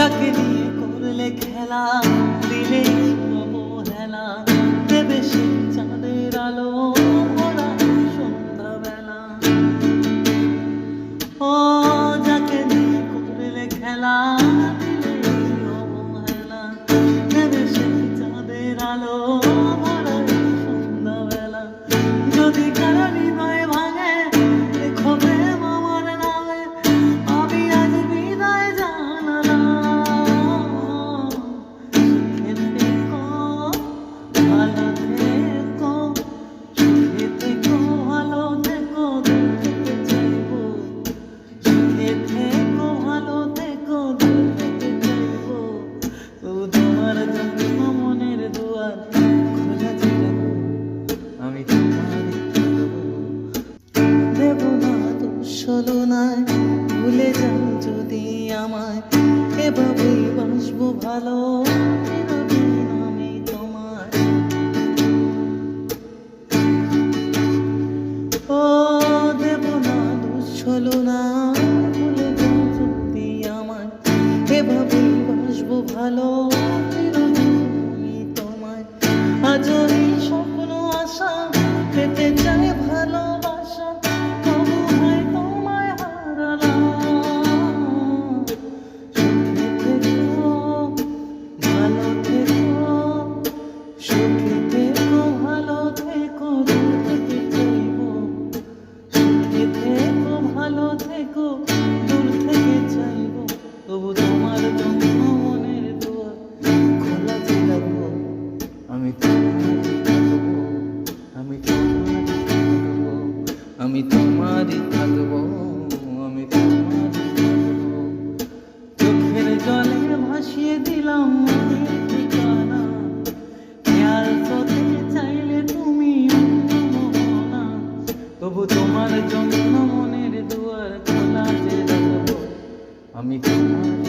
चकनी कोरले खेला? ছলনায় ভুলে যাও যদি আমায়। এভাবেই বাসবো ভালো ছলনা ভুলে যাও যদি আমায়। এভাবেই বাসবো ভালো আমি আমি আমি তোমারই থাকব, আমি চোখের জলে ভাসিয়ে দিলাম ঠিকানা। খেয়াল করতে চাইলে তুমি না তবু তোমার জন্য মনের দুয়ার খোলা যে আমি তোমার